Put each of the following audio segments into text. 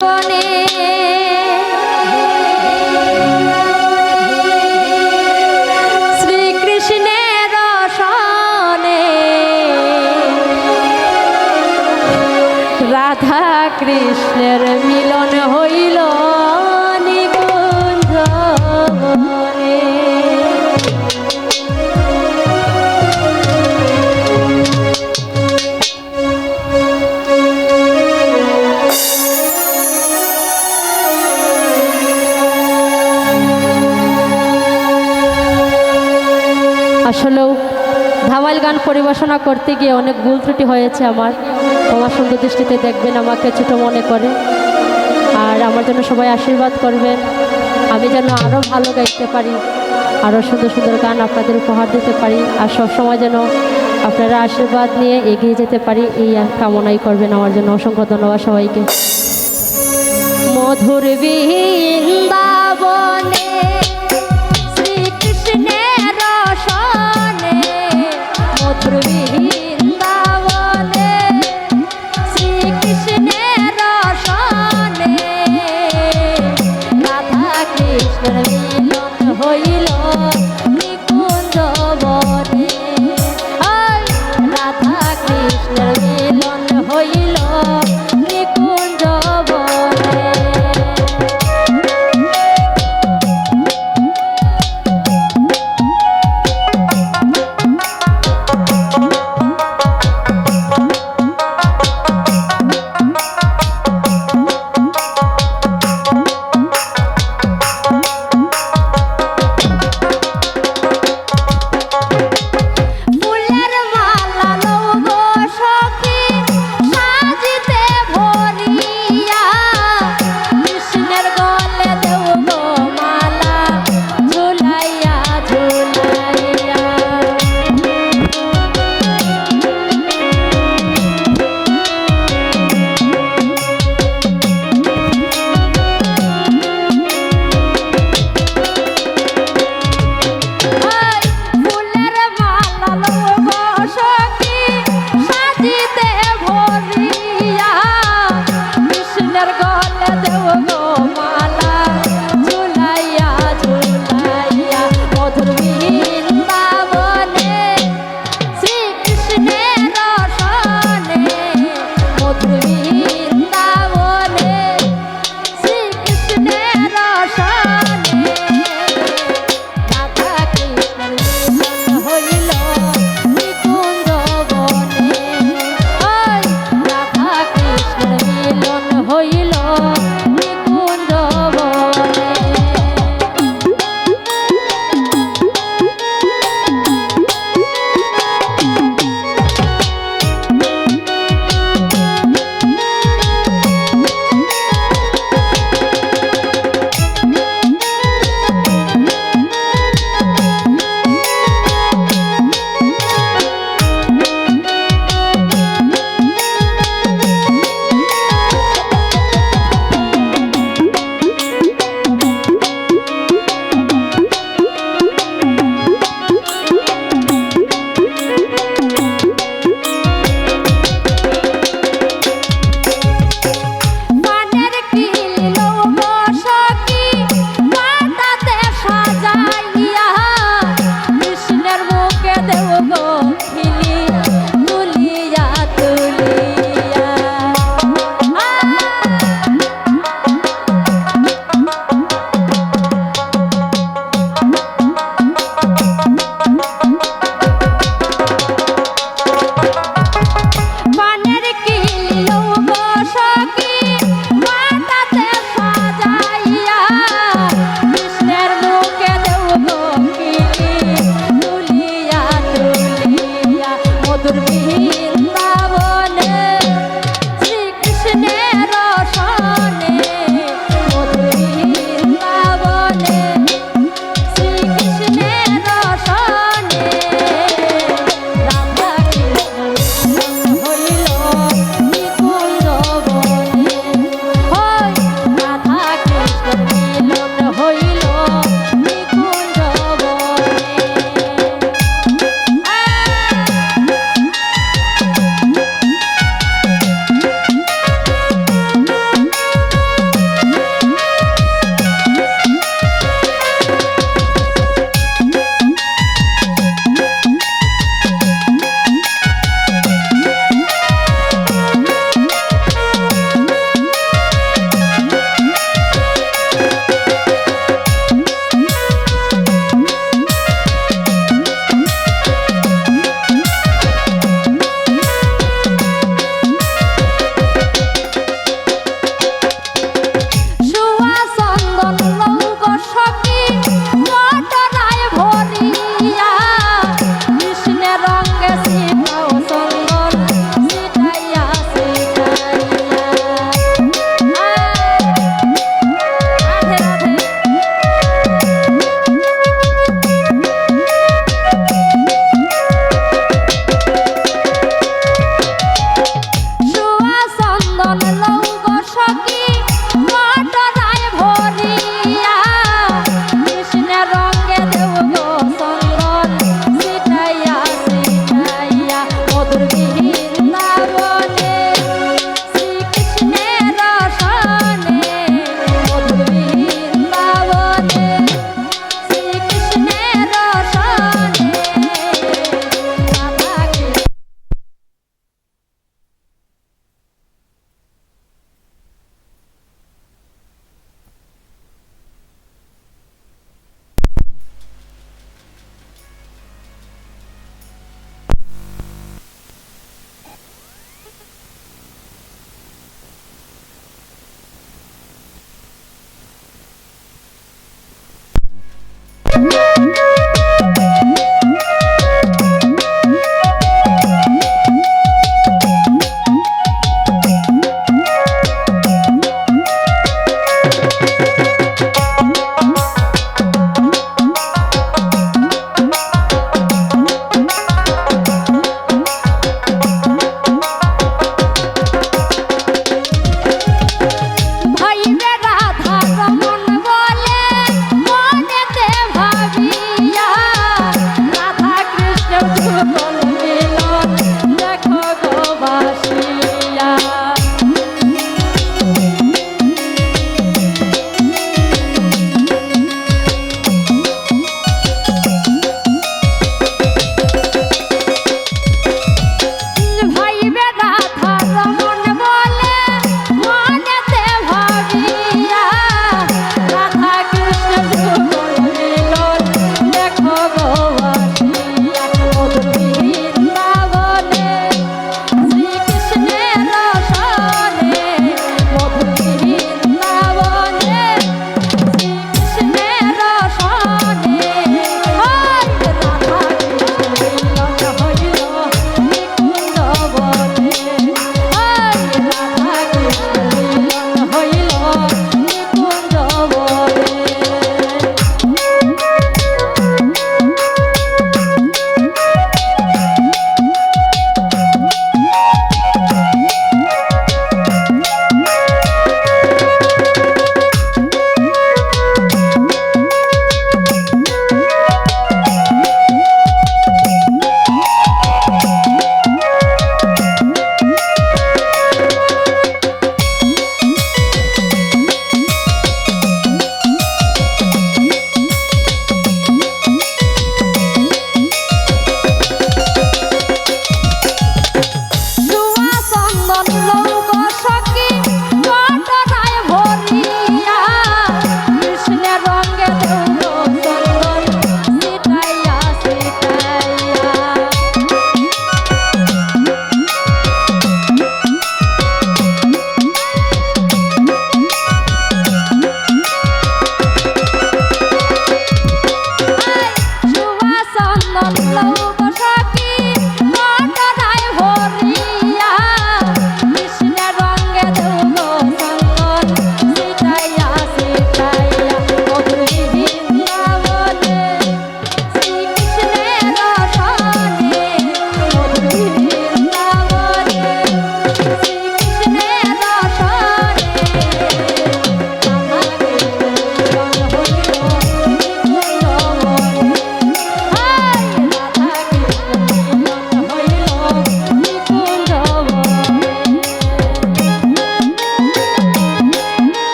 说你 পরিবেশনা করতে গিয়ে অনেক ভুল ত্রুটি হয়েছে আমার। তোমার সুন্দর দৃষ্টিতে দেখবেন, আমাকে ছোট মনে করে। আর আমার জন্য সবাই আশীর্বাদ করবেন। আমি যেন আরও ভালো গাইতে পারি আরও সুন্দর সুন্দর গান আপনাদের উপহার দিতে পারি, আর সবসময় যেন আপনারা আশীর্বাদ নিয়ে এগিয়ে যেতে পারি, এই কামনাই করবেন আমার জন্য। অসংখ্য ধন্যবাদ সবাইকে। মধুর বৃন্দাবনে মধুর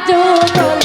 জুটল